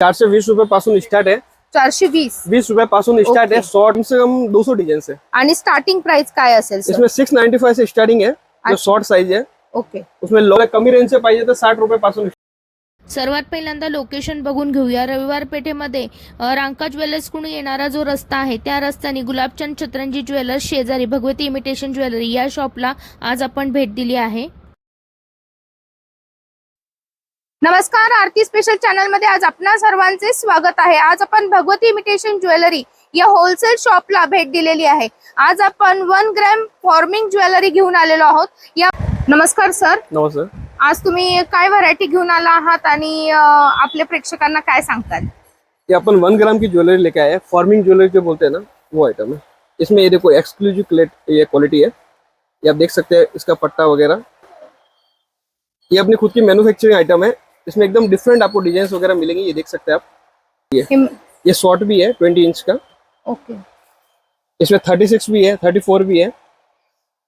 चारशे वीस रुपये पासून स्टार्ट आहे. चारशे वीस. बीस रुपये पासून स्टार्ट है Okay. शॉर्ट कम से कम दो सौ डिजाइन से आणि स्टार्टिंग प्राइस काय असेल सर इसमें सिक्स नाइन्टी फाइव से स्टार्टिंग है जो अच्छा. शॉर्ट साइज है ओके. उसमें लो कमी रेंज से पाहिजे तर साठ रुपये पासून सर्वात पहिल्यांदा लोकेशन बघून घेऊया. रविवार पेठेमध्ये रांका ज्वेलर्सकडून येणारा जो रस्ता आहे त्या रस्त्याने गुलाबचंद छत्रंजी ज्वेलर्स शेजारी भगवती इमिटेशन ज्वेलरी या शॉपला आज आपण भेट दिली आहे. नमस्कार आरती स्पेशल चॅनलमध्ये आज आपणा सर्वांचे स्वागत आहे. आज आपण भगवती इमिटेशन ज्वेलरी या होलसेल शॉपला भेट दिलेली आहे. आज आपण वन ग्रॅम फॉर्मिंग ज्वेलरी घेऊन आलेलो आहोत. या नमस्कार सर नमस्कार. आज तुम्ही काय व्हरायटी घेऊन आला आहात आणि आपल्या प्रेक्षकांना काय सांगताल? ये अपन वन ग्राम की ज्वेलरी लेके आए हैं. फॉर्मिंग ज्वेलरी जो बोलते हैं ना वो आइटम है. इसमें ये देखो एक्सक्लूसिव ये क्वालिटी है. ये आप देख सकते हैं इसका पट्टा वगैरह। ये अपनी खुद की मैन्युफैक्चरिंग आइटम है. इसमें एकदम डिफरेंट आपको डिज़ाइन वगैरह मिलेंगे ये देख सकते हैं आप। हिम- ये शॉर्ट भी है ट्वेंटी इंच का। ओके इसमें थर्टी सिक्स भी है थर्टी फोर भी है।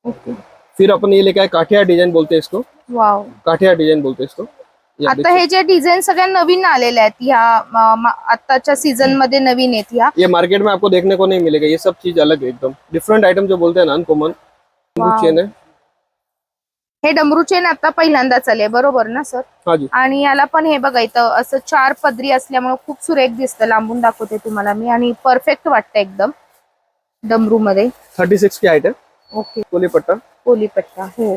ओके फिर अपन ये लेके आए काठिया डिज़ाइन बोलते हैं इसको। वाव काठिया डिज़ाइन बोलते हैं इसको। ये आता हे जे डिझाईन सगळ्या नवीन आलेल्या आहेत ह्या आत्ताच्या सीझन मध्ये नवीन आहेत ह्या ये मार्केट में आपको देखने को नहीं मिलेगा ये सब चीज़ अलग है एकदम। डिफरेंट आइटम जो बोलते हैं ना अनकॉमन. चेन है। हे डमरू चेन आता पहिल्यांदाच आले बरोबर ना सर आणि याला पण हे बघा इथं असं चार पदरी असल्यामुळे खूप सुरेख दिसतं लांबून दाखवते तुम्हाला मी. आणि परफेक्ट वाटतं एकदम डमरू मध्ये थर्टी सिक्स की ओके. कोली पट्टा पोलीपट्टा हो.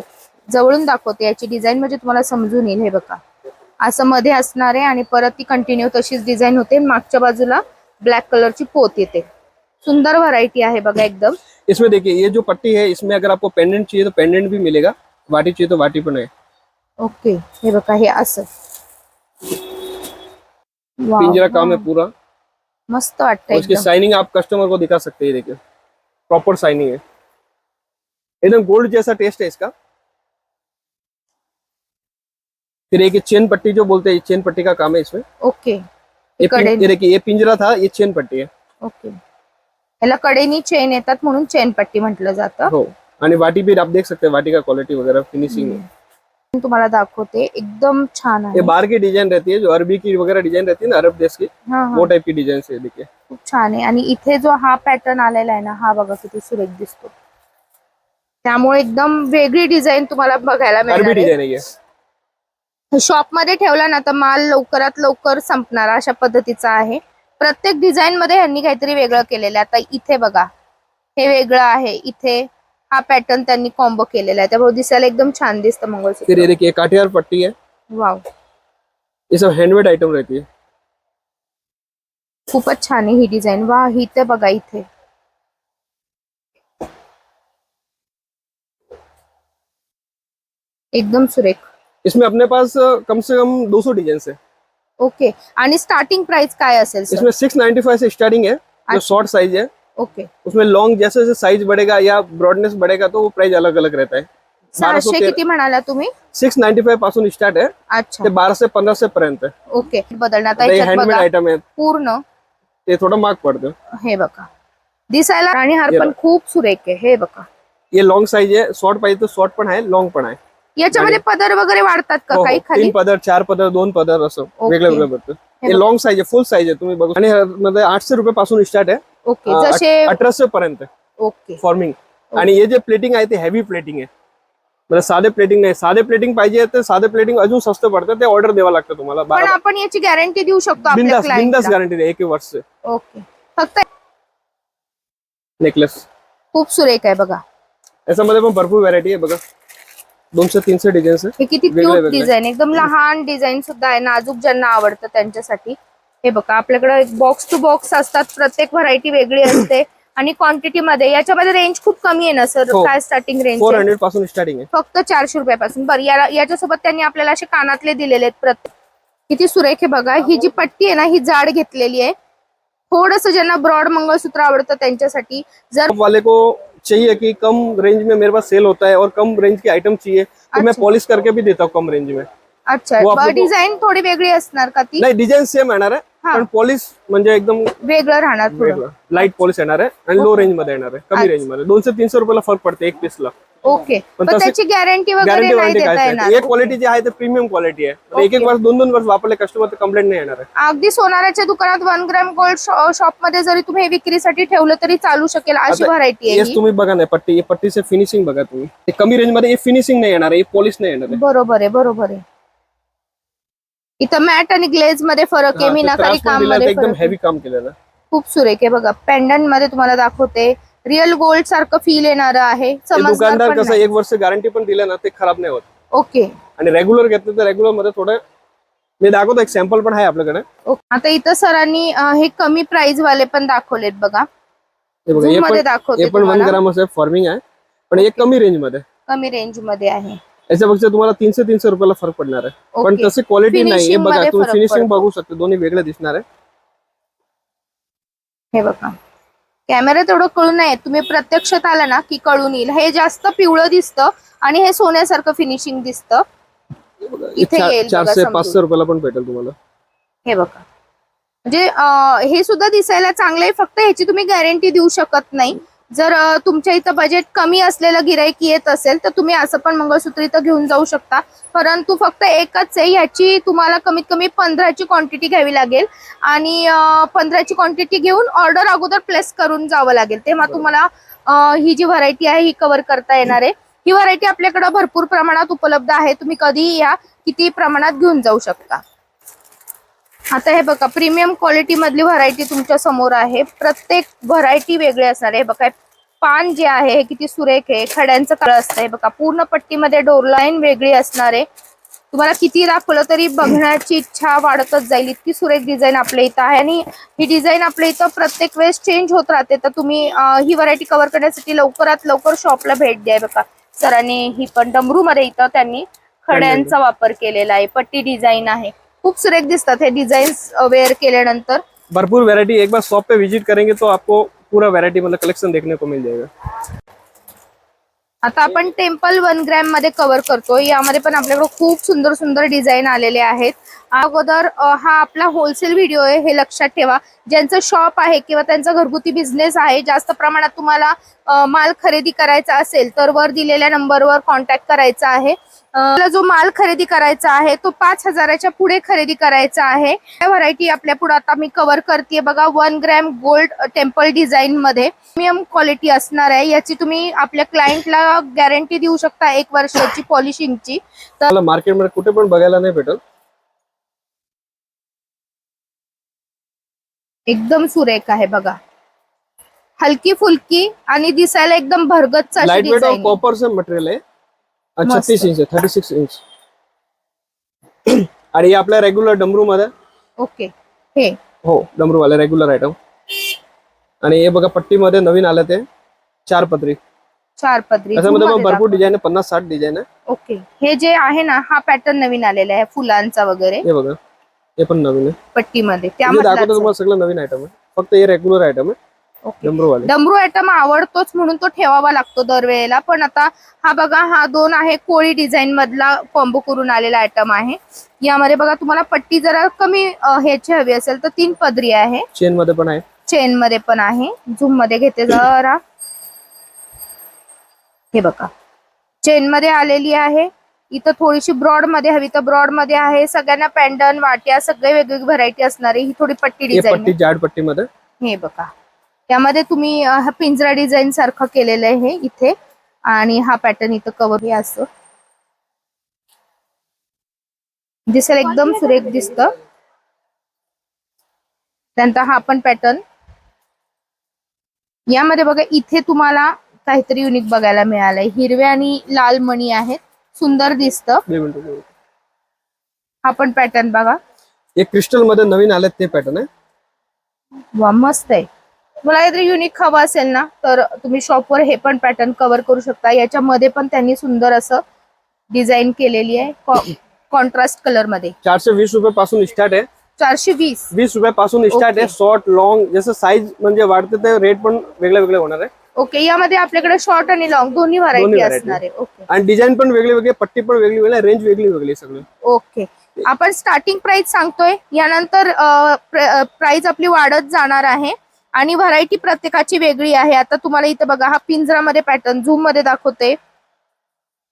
जवळून दाखवते याची डिझाईन म्हणजे तुम्हाला समजून येईल हे बघा. असं मध्ये असणार आहे आणि परत ती कंटिन्यू तशीच डिझाईन होते. मागच्या बाजूला ब्लॅक कलरची पोत येते. सुंदर व्हरायटी आहे बघा एकदम. इसमें देखिए ये जो पट्टी है इसमें अगर आपको पेंडेंट चाहिए तो पेंडेंट भी मिलेगा. वाटी चाहिए तो वाटी पण है ओके हे बघा हे असं. पिंजरा काम है पूरा. मस्त वाटतं और इसकी एकदम. साइनिंग आप कस्टमर को दिखा सकते हैं ये देखिए. प्रॉपर साइनिंग है. एकदम गोल्ड जैसा टेस्ट है इसका. फिर एक ये चेन पट्टी जो बोलते हैं ये चेन पट्टी का काम है इसमें. ओके ये पिं- कड़े ये देखिए ये पिंजरा था ये चेन पट्टी है. ओके. याला कडेनी चेन येतात म्हणून चेन पट्टी म्हटलं जातं. हो. आणि वाटी भी आप देख सकते हैं वाटी का क्वालिटी वगैरह फिनिशिंग है। तुम्हाला दाखवते एकदम छान ये आहे बाहर की डिजाइन रहती है जो अरबी की वगैरह डिजाइन रहती है ना अरब देश की हा वो हा टाइप की डिजाइन से देखिए खूप छान आहे. आणि इथे जो हा पॅटर्न आलेला आहे ना हा बघा किती सुरेख दिसतो. त्यामुळे एकदम वेगळी डिझाईन तुम्हाला बघायला अरबी मिळणार डिजाइन है ये. शॉपमध्ये ठेवला ना तर माल लवकरात लवकर संपणार अशा पद्धतीचा आहे. प्रत्येक डिझाईन मध्ये यांनी काहीतरी वेगळं केलेलं आहे. आता इथे बघा हे वेगळं आहे. इथे हा पॅटर्न त्यांनी कॉम्बो केलेला आहे. त्यामुळे दिसायला एकदम छान दिसतं फिर ये देखिए काठियार पट्टी है। वाव ये सब हैंडमेड आइटम रहती है। खूपच छान आहे ही डिझाईन वा ही ते बघा इथे. एकदम सुरेख. इसमें अपने पास अ, कम से कम 200 डिज़ाइन है। ओके आणि स्टार्टिंग प्राइस काय असेल सर इसमें 695 से स्टार्टिंग है। जो अच्छा। शॉर्ट साइज़ है ओके. उसमें लॉन्ग जैसे जैसे साइज बढ़ेगा या ब्रॉडनेस बढ़ेगा तो वो प्राइस अलग अलग रहता है। सहाशे किती म्हणाला तुम्ही? सिक्स नाइन्टी फाइवपासून स्टार्ट है अच्छा. ते बाराशे पंधराशे पर्यंत है ओके बदलणार आता आता हे याच्यात हँडमेड बघा. आइटम है पूर्ण. ते थोडं महाग पडतं. हे बघा. दिसायला आणि हार हे पण. खूप सुरेख आहे. हे बघा. ये लॉन्ग साइज है शॉर्ट पाहिजे तर शॉर्ट पण आहे. लॉंग पण आहे. याच्यामध्ये पदर वगैरे वाढतात का हो, हो. काही खाली? तीन पदर चार पदर दोन पदर असं. ओके. वेगळं वेगळं पडतं. हे हे बघा. लॉंग साइज आहे. फुल साइज आहे. तुम्ही बघू आणि आठशे रुपये पासून स्टार्ट आहे. ओके जसे अठ- अठराशे पर्यंत ओके. फॉर्मिंग आणि हे जे प्लेटिंग आहे ते हेवी प्लेटिंग आहे. म्हणजे साधे प्लेटिंग नाही. साधे प्लेटिंग पाहिजे तर साधे प्लेटिंग अजून स्वस्त पडतं ते ऑर्डर द्यावं लागतं तुम्हाला. पण आपण याची गॅरंटी देऊ शकतो बिंदास गॅरंटी एक वर्ष. ओके. फक्त नेकलेस खूप सुरेख आहे बघा. याच्यामध्ये पण भरपूर व्हरायटी आहे बघा. दोनशे तीनशे हे किती क्यूट. डिझाईन एकदम लहान डिझाईन सुद्धा आहे. नाजूक ज्यांना आवडतं त्यांच्यासाठी. हे बघा आपल्याकडे बॉक्स टू बॉक्स असतात प्रत्येक व्हरायटी वेगळी असते. आणि क्वांटिटी मध्ये याच्यामध्ये रेंज खूप कमी आहे ना सर हो. काय स्टार्टिंग रेंज फोर हंड्रेड पासून स्टार्टिंग आहे. फक्त चारशे रुपयापासून. बरं याला याच्यासोबत त्यांनी आपल्याला असे कानातले दिलेले आहेत प्रत्येक किती सुरेख आहे बघा. ही जी पट्टी आहे ना ही जाड घेतलेली आहे. थोडस ज्यांना ब्रॉड मंगळसूत्र आवडतं त्यांच्यासाठी जर वाले को चाहिए कि कम रेंज में मेरे पास सेल होता है और कम रेंज के आइटम चाहिए तो मैं अच्छा. पॉलिश करके भी देता हूँ कम रेंज में। अच्छा वो आपको- डिझाईन थोडी वेगळी असणार का ती? नाही डिझाईन सेम येणार आहे. पण पॉलिश म्हणजे एकदम वेगळं राहणार लाइट पॉलिश येणार आहे आणि लो. रेंजमध्ये येणार आहे. कमी. रेंजमध्ये. दोनशे तीनशे रुपयाला फरक पडते एक पीसला ओके पण त्याची गॅरंटी वगैरे गॅरंटी नाही वॉरंटी देता काय येणार. हे क्वालिटी जी आहे ते प्रीमियम क्वालिटी आहे. एक एक. वर्ष दोन दोन वर्ष वापरले कस्टमर कंप्लेंट नाही येणार आहे. अगदी सोनाराच्या दुकानात वन ग्रॅम गोल्ड शॉपमध्ये जरी तुम्ही विक्रीसाठी ठेवलं तरी चालू शकेल अशी व्हरायटी आहे. तुम्ही बघा ना पट्टी पट्टीचे फिनिशिंग बघा तुम्ही. कमी रेंजमध्ये फिनिशिंग नाही येणार आहे पॉलिश नाही येणार आहे. बरोबर आहे बरोबर आहे. इथं मॅट आणि ग्लेजमध्ये फरक आहे. मीनाकारी काममध्ये एकदम. हेवी काम केलेलं. आहे. खूप सुरेख आहे. बघा पेंडंटमध्ये तुम्हाला दाखवते. रिअल गोल्ड सारखं फील येणार आहे. दुकानदार कसं. एक वर्ष गॅरंटी पण दिलं ना ते खराब नाही होत. ओके. आणि रेग्युलर घेतलं तर रेग्युलरमध्ये थोडं मी दाखवतो एक सॅम्पल पण आहे आपल्याकडे. आता इथं सरांनी हे कमी प्राइस वाले पण दाखवलेत बघा. मध्ये दाखवते पण वन. ग्राम फॉर्मिंग आहे. पण एक कमी रेंजमध्ये. कमी रेंजमध्ये आहे. याच्यापेक्षा तुम्हाला तीनशे तीनशे रुपयाला फरक पडणार आहे. पण. तशी क्वालिटी नाही. हे बघा तुम्ही फिनिशिंग. बघू शकता. दोन्ही वेगळे दिसणार आहे. हे बघा. कॅमेऱ्यात एवढं कळून नाही. तुम्ही प्रत्यक्षात आला ना की कळून येईल. हे जास्त पिवळं दिसतं आणि हे सोन्यासारखं फिनिशिंग दिसतं. इथे येईल चारशे. पाचशे रुपयाला पण भेटेल तुम्हाला. हे बघा. म्हणजे हे सुद्धा दिसायला चांगलं आहे. फक्त ह्याची तुम्ही गॅरंटी देऊ शकत नाही. जर तुमच्या इथं बजेट कमी असलेलं गिराईक येत असेल तर तुम्ही असं पण मंगळसूत्र इथं घेऊन जाऊ शकता. परंतु फक्त एकच आहे ह्याची तुम्हाला कमीत कमी पंधराची क्वांटिटी घ्यावी लागेल. आणि पंधराची क्वांटिटी घेऊन ऑर्डर अगोदर प्लेस करून जावं लागेल. तेव्हा तुम्हाला ही जी व्हरायटी आहे ही कव्हर करता येणार आहे. ही व्हरायटी आपल्याकडे भरपूर प्रमाणात उपलब्ध आहे. तुम्ही कधीही या किती प्रमाणात घेऊन जाऊ शकता. आता हे बघा प्रीमियम क्वालिटी मधली व्हरायटी तुमच्यासमोर आहे. प्रत्येक व्हरायटी वेगळी असणार आहे. बघा पान जे आहे हे किती सुरेख आहे. खड्यांचं काळ असतं. हे बघा पूर्ण पट्टीमध्ये डोरलाईन वेगळी असणार आहे. तुम्हाला किती दाखवलं तरी बघण्याची इच्छा वाढतच जाईल. इतकी सुरेख डिझाईन आपल्या इथं आहे. आणि ही डिझाईन आपल्या इथं प्रत्येक वेळेस चेंज होत राहते. तर तुम्ही ही व्हरायटी कव्हर करण्यासाठी लवकरात लवकर शॉपला भेट द्या. बघा सरांनी ही पण डमरू मध्ये इथं त्यांनी खड्यांचा वापर केलेला आहे. पट्टी डिझाईन आहे. खूप सुरेख दिसतात हे डिझाईन्स वेअर केल्यानंतर. भरपूर वैरायटी एक बार शॉप पे विजिट करेंगे तो आपको पूरा वैरायटी मतलब कलेक्शन देखने को मिल जाएगा. आता आपण टेम्पल वन ग्रॅममध्ये कव्हर करतो. यामध्ये पण आपल्याकडे खूप सुंदर सुंदर डिझाईन आलेले आहेत. अगोदर हा आपला होलसेल व्हिडिओ आहे हे लक्षात ठेवा. ज्यांचं शॉप आहे किंवा त्यांचा घरगुती बिझनेस आहे जास्त प्रमाणात तुम्हाला माल खरेदी करायचा असेल तर वर दिलेल्या नंबरवर कॉन्टॅक्ट करायचा आहे. आपला जो माल खरेदी करायचा आहे तो पाच हजाराच्या पुढे खरेदी करायचा आहे. या व्हरायटी आपल्या पुढे आता मी कव्हर करते बघा one gram gold temple design मध्ये. प्रीमियम क्वालिटी असणार आहे. याची तुम्ही आपल्या क्लायंटला गॅरंटी देऊ शकता एक वर्षाची पॉलिशिंगची मला मार्केटमध्ये कुठे पण बघायला नाही भेटल एकदम सुरेख आहे बघा. हलकी फुलकी आणि दिसायला एकदम भरगत लाइट वेट और कॉपर से मटेरियल आहे. मस्त. छत्तीस इंच थर्टी सिक्स इंच आणि हे आपल्या रेग्युलर डमरू मध्ये? ओके. हे. हो डमरू वाले रेग्युलर आयटम आणि हे बघा पट्टीमध्ये नवीन आलं ते चार पत्री. चार पदरी त्याच्यामध्ये भरपूर. डिझाईन आहे पन्नास साठ डिझाईन आहे. ओके. हे जे आहे ना हा पॅटर्न नवीन आलेला आहे फुलांचा वगैरे. हे बघा हे पण नवीन आहे. पट्टीमध्ये. हे दाखवतो त्यामध्ये तुम्हाला सगळं नवीन आयटम आहे. फक्त हे रेग्युलर आयटम आहे. डमरू आयटम आवडतोच म्हणून तो ठेवावा लागतो दरवेळेला. पण आता हा बघा हा दोन आहे कोळी डिझाईन मधला कॉम्बो करून आलेला आयटम आहे. यामध्ये बघा तुम्हाला पट्टी जरा कमी ह्याची हवी असेल तर तीन पदरी आहे. चेन मध्ये पण आहे. चेन मध्ये पण आहे. झूममध्ये घेते जरा. हे बघा. चेन मध्ये आलेली आहे. इथं थोडीशी ब्रॉडमध्ये हवी तर ब्रॉडमध्ये आहे. सगळ्यांना पॅन्डन वाट्या सगळे वेगवेगळी व्हरायटी असणार आहे ही थोडी पट्टी डिझाईन पट्टी जाड पट्टीमध्ये. हे बघा. त्यामध्ये तुम्ही हा पिंजरा डिझाईन सारखं केलेलं आहे इथे. आणि हा पॅटर्न इथं कव्हर हे असं. दिसेल एकदम सुरेख दिसत. त्यानंतर हा पण पॅटर्न. यामध्ये बघा इथे तुम्हाला काहीतरी युनिक बघायला मिळालंय. हिरवे आणि लाल मणी आहेत. सुंदर दिसतं. हा पण पॅटर्न बघा. हे क्रिस्टलमध्ये नवीन आले ते पॅटर्न आहे वा मस्त आहे. मला काहीतरी युनिक हवं असेल ना तर तुम्ही शॉपवर हे पण पॅटर्न कव्हर करू शकता. याच्यामध्ये पण त्यांनी सुंदर असं डिझाईन केलेली आहे कॉन्ट्रास्ट कलरमध्ये. चारशे वीस रुपये पासून स्टार्ट आहे. चारशे वीस. वीस रुपयापासून स्टार्ट आहे. शॉर्ट लॉंग जसं साईज म्हणजे वाढते ते रेट पण वेगळे वेगळे होणार आहे. ओके यामध्ये आपल्याकडे शॉर्ट आणि लॉंग दोन्ही व्हरायटी. असणार आहे. ओके आणि डिझाईन पण वेगळी वेगळी पट्टी पण वेगळी वेगळी रेंज वेगळी वेगळी सगळं. ओके आपण स्टार्टिंग प्राइस सांगतोय. यानंतर प्राइस आपली वाढत जाणार आहे. आणि व्हरायटी प्रत्येकाची वेगळी आहे. आता तुम्हाला इथे बघा हा पिंजरामध्ये पॅटर्न झूममध्ये दाखवते.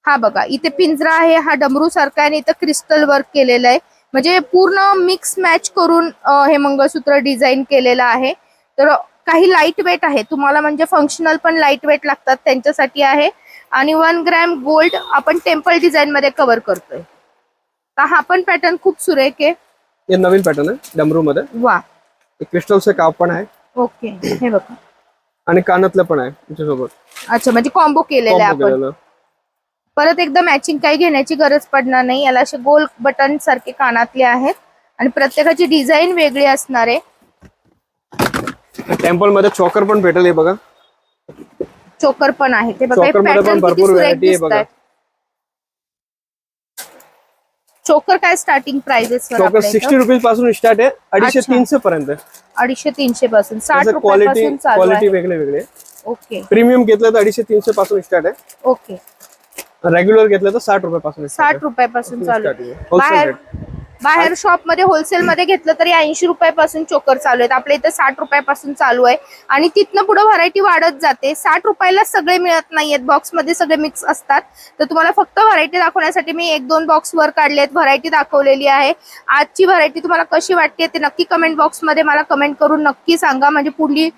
हा बघा इथे पिंजरा आहे हा डमरू सारखा आणि इथं क्रिस्टल वर्क केलेलं आहे. म्हणजे पूर्ण मिक्स मॅच करून हे मंगळसूत्र डिझाईन केलेलं आहे. तर काही लाइट वेट आहे. तुम्हाला म्हणजे फंक्शनल पण लाइट वेट लागतात त्यांच्यासाठी आहे. आणि वन ग्रॅम गोल्ड आपण टेम्पल डिझाईन मध्ये कव्हर करतोय. तर हा पण पॅटर्न खूप सुरेख आहे. नवीन पॅटर्न आहे डमरू मध्ये वा क्रिस्टलचे पण आहे. ओके हे बघा. आणि कानातलं पण आहे अच्छा म्हणजे कॉम्बो केलेला आहे आपण. परत एकदा मॅचिंग काही घेण्याची गरज पडणार नाही. याला असे गोल बटन सारखे कानातले आहेत. आणि प्रत्येकाची डिझाईन वेगळी असणार आहे. टेम्पलमध्ये चॉकर पण भेटेल हे बघा. चोकर पण आहे. ते बघा Choker मध्ये पण पॅटर्न किती भरपूर सुरेख variety आहे बघा. दिसतात चोकर काय स्टार्टिंग प्राइजेस चॉकर सिक्स्टी रुपीजपासून स्टार्ट आहे अडीचशे. तीनशे पर्यंत. अडीचशे तीनशे पासून. साठ क्वालिटी क्वालिटी वेगळे वेगळे. ओके. प्रीमियम घेतलं तर अडीचशे तीनशे पासून स्टार्ट आहे. ओके. रेग्युलर घेतलं तर साठ रुपयापासून साठ रुपयापासून चालू बाहेर बाहेर शॉपमध्ये होलसेल मध्ये घेतलं तरी ऐंशी रुपयापासून चोकर चालू आहेत. आपल्या इथं साठ रुपयापासून चालू आहे. आणि तिथनं पुढे व्हरायटी वाढत जाते. साठ रुपयाला सगळे मिळत नाहीयेत. बॉक्समध्ये सगळे मिक्स असतात. तर तुम्हाला फक्त व्हरायटी दाखवण्यासाठी मी एक दोन बॉक्स वर काढले आहेत. व्हरायटी दाखवलेली आहे. आजची व्हरायटी तुम्हाला कशी वाटते ते नक्की कमेंट बॉक्समध्ये मला कमेंट करून नक्की सांगा. म्हणजे पुढली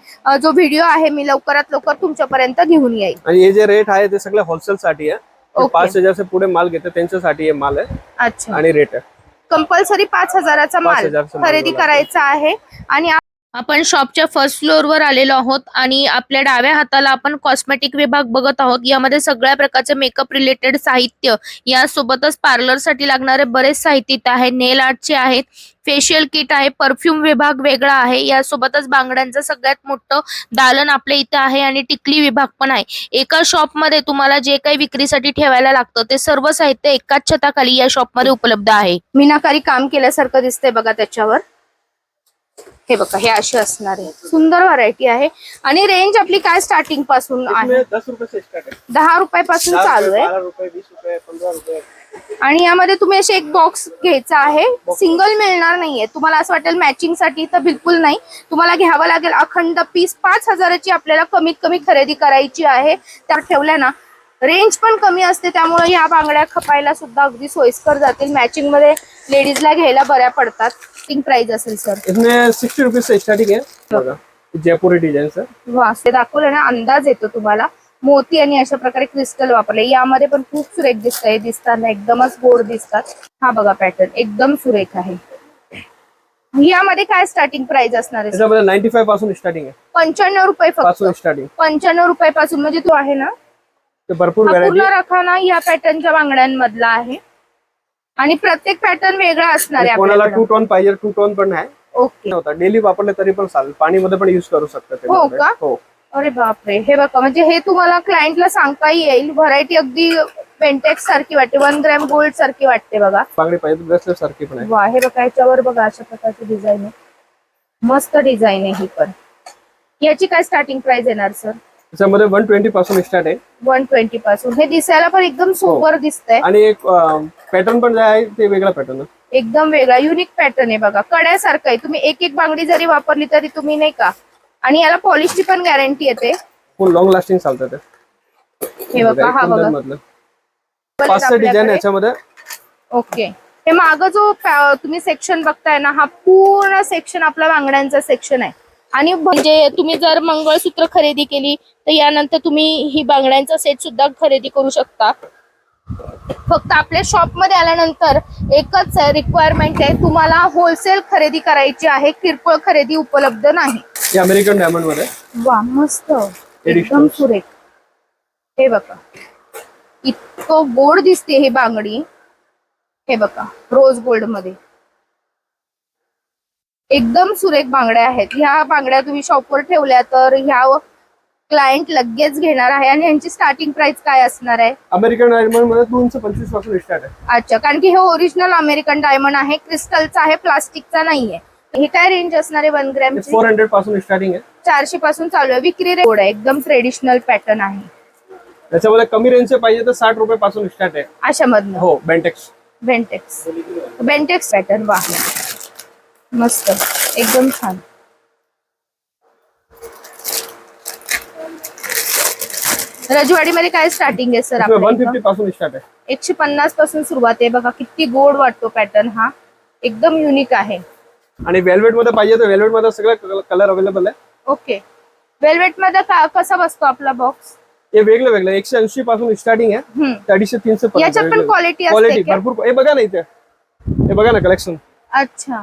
जो व्हिडिओ आहे मी लवकरात लवकर तुमच्यापर्यंत घेऊन येईल. आणि हे जे रेट आहे ते सगळे होलसेल साठी आहे. पाच हजारचे पुढे माल घेते त्यांच्यासाठी हे माल आहे. अच्छा. आणि रेट आहे. कंपल्सरी पाच हजाराचा माल 5,000 चा माल खरेदी. करायचा आहे आणि आपण शॉपच्या फर्स्ट फ्लोअरवर आलेलो आहोत आणि आपल्या डाव्या हाताला आपण कॉस्मेटिक विभाग बघत आहोत. यामध्ये सगळ्या प्रकारचे मेकअप रिलेटेड साहित्य यासोबतच पार्लरसाठी लागणारे बरेच साहित्य आहे. नेल आर्टचे आहेत फेशियल किट आहे परफ्यूम विभाग वेगळा आहे. यासोबतच बांगड्यांचं सगळ्यात मोठं दालन आपल्या इथं आहे आणि टिकली विभाग पण आहे. एका शॉपमध्ये तुम्हाला जे काही विक्रीसाठी ठेवायला लागतं ते सर्व साहित्य एकाच छताखाली या शॉपमध्ये उपलब्ध आहे. मीनाकारी काम केल्यासारखं दिसतंय बघा त्याच्यावर. हे बघा हे असे असणार आहे. सुंदर व्हरायटी आहे. आणि रेंज आपली काय स्टार्टिंगपासून आहे? दहा रुपयापासून चालू आहे. आणि यामध्ये तुम्ही असे एक बॉक्स घ्यायचा आहे. सिंगल मिळणार नाहीये. तुम्हाला असं वाटेल मॅचिंगसाठी तर बिलकुल नाही. तुम्हाला घ्यावं लागेल अखंड पीस पाच हजाराची आपल्याला कमीत कमी खरेदी करायची आहे. त्या ठेवल्या ना. रेंज पण कमी असते त्यामुळे या बांगड्या खपायला सुद्धा अगदी सोयीस्कर जातील. मॅचिंगमध्ये लेडीजला घ्यायला बऱ्या पडतात. थिंक प्राइस असेल सर इसमें सिक्सटी रुपीज से स्टार्टिंग है. बघा जयपुरी डिझाईन सर वा ते दाखवलं ना अंदाज येतो तुम्हाला. मोती आणि अशा प्रकारे क्रिस्टल वापरले. यामध्ये पण खूप सुरेख दिसत आहे दिसताना एकदमच गोड दिसतात. हा बघा पॅटर्न एकदम सुरेख आहे. यामध्ये काय स्टार्टिंग प्राइस असणार आहे त्याच्यामध्ये नाईन्टी पासून स्टार्टिंग आहे. पंच्याण्णव रुपये फक्त. पासून स्टार्टिंग पंच्याण्णव रुपयापासून म्हणजे तो आहे ना? ते भरपूर हा पूर्ण रखाना या पॅटर्नच्या बांगड्यांमधला आहे. आणि प्रत्येक पॅटर्न वेगळा असणार आहे कोणाला आपल्याकडं. टू टोन पाहिजे टू टोन पण आहे. ओके होता डेली वापरले तरी पण चालेल. पाणीमध्ये पण युज करू शकता ते हो. का? हो. अरे बापरे. हे बघा म्हणजे हे तुम्हाला क्लायंटला सांगता येईल. व्हरायटी अगदी पेंटेक्स सारखी वाटते. वन ग्रॅम गोल्ड सारखी वाटते बघा. बांगडी पाहिजे ब्रेसलेट सारखी पण आहे. वा हे बघा याच्यावर बघा अशा प्रकारची डिझाईन आहे. मस्त डिझाईन आहे ही पण. याची काय स्टार्टिंग प्राइस येणार सर त्याच्यामध्ये वन ट्वेंटी पासून स्टार्ट आहे. वन ट्वेंटी पासून. हे दिसायला पण एकदम सोबर दिसतंय. आणि एक पॅटर्न पण जे आहे ते वेगळा पॅटर्न आहे. एकदम वेगळा युनिक पॅटर्न आहे बघा. कड्यासारखं आहे. तुम्ही एक एक बांगडी जरी वापरली तरी तुम्ही नाही का? आणि याला पॉलिशची पण गॅरंटी येते. फुल लॉंग लास्टिंग चालतं ते. हे बघा हा बघा. मधलं. पाच सहा डिझाईन आपल्याकडे. याच्यामध्ये. ओके हे माग जो पॅ- तुम्ही सेक्शन बघताय ना हा पूर्ण सेक्शन आपला बांगड्यांचा सेक्शन आहे. आणि म्हणजे तुम्ही जर मंगळसूत्र खरेदी केली तर यानंतर तुम्ही ही बांगड्यांचा सेट सुद्धा खरेदी करू शकता. फक्त आपल्या शॉपमध्ये आल्यानंतर एकच रिक्वायरमेंट आहे तुम्हाला होलसेल खरेदी करायची आहे किरकोळ खरेदी उपलब्ध नाही. हे अमेरिकन डायमंडमध्ये वा मस्त. एकदम. सुरेख. हे बघा. इतकं गोड दिसते ही बांगडी. हे बघा रोज गोल्डमध्ये. एकदम सुरेख बांगड्या आहेत. ह्या बांगड्या तुम्ही शॉपवर ठेवल्या तर ह्या क्लायंट लगेच घेणार आहे आणि यांची स्टार्टिंग प्राइस काय असणार आहे? अमेरिकन डायमंडमध्ये दोनशे पंचवीसपासून स्टार्ट आहे. अच्छा कारण की हे ओरिजिनल अमेरिकन डायमंड आहे क्रिस्टलचा आहे प्लास्टिकचा नाहीये. हे काय रेंज असणार आहे वन ग्रॅमची फोर हंड्रेडपासून स्टार्टिंग आहे. चारशे पासून चालू आहे. विक्री रेट आहे एकदम ट्रेडिशनल पॅटर्न आहे. त्याच्यामध्ये कमी रेंजचे पाहिजे तर साठ रुपये पासून स्टार्ट आहे. अशामधनं? हो बेंटेक्स बेंटेक्स बेंटेक्स पॅटर्न वा मस्त. एकदम छान. रजवाडीमध्ये काय स्टार्टिंग आहे सर वन फिफ्टी इथं? पासून स्टार्ट आहे. एकशे पन्नासपासून सुरुवात आहे. बघा किती गोड वाटतो पॅटर्न हा. एकदम युनिक आहे. आणि वेल्वेटमध्ये पाहिजे तर वेल्वेटमध्ये सगळे कलर अवेलेबल आहे. ओके वेल्वेटमध्ये कसा बसतो आपला बॉक्स हे वेगळं वेगळं. एकशे ऐंशी पासून स्टार्टिंग आहे. अडीचशे तीनशे याच्यात पण क्वालिटी असते क्वालिटी? भरपूर हे बघा ना इथे. हे बघा ना कलेक्शन अच्छा.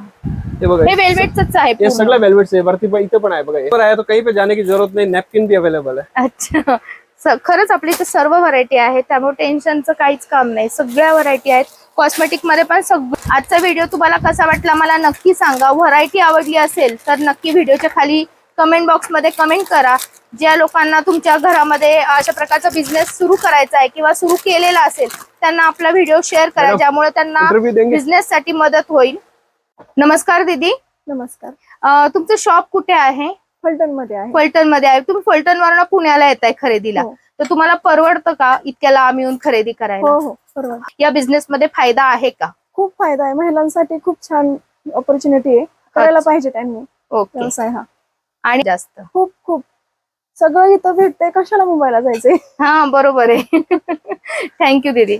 हे बघा. हे वेल्वेटच आहे ये. सगळं वेलवेट है वरती पण इथे पण आहे. बघा ऊपर आहे. तो कहीं पे जाने की जरूरत नहीं. नैपकिन भी अवेलेबल है अच्छा. खरंच आपली इथे सर्व व्हरायटी आहे त्यामुळे टेन्शनचं काहीच काम नाही. सगळ्या व्हरायटी आहेत. कॉस्मेटिकमध्ये पण सगळं. आजचा व्हिडिओ तुम्हाला कसा वाटला मला नक्की सांगा. व्हरायटी आवडली असेल तर नक्की व्हिडिओच्या खाली कमेंट बॉक्समध्ये कमेंट करा. ज्या लोकांना तुमच्या घरामध्ये अशा प्रकारचा बिझनेस सुरू करायचा आहे किंवा सुरू केलेला असेल त्यांना आपला व्हिडिओ शेअर करा. ज्यामुळे त्यांना बिझनेस साठी मदत होईल. नमस्कार दीदी. नमस्कार. अं, तुमचं शॉप कुठे आहे? फलटणमध्ये आहे. फलटणमध्ये आहे. तुम्ही फलटण वरनं पुण्याला येत आहे खरेदीला. हो. तर तुम्हाला परवडतं का इतक्या लांब येऊन खरेदी हो करायला? हो बरोबर या बिझनेस मध्ये फायदा आहे का? खूप फायदा आहे. महिलांसाठी खूप छान ऑपॉर्च्युनिटी आहे. करायला अच्छा. पाहिजे त्यांनी. ओके. व्यवसाय हा. आणि जास्त. खूप खूप. सगळं इथं भेटतंय कशाला मुंबईला जायचंय? हा बरोबर आहे. थँक्यू दीदी.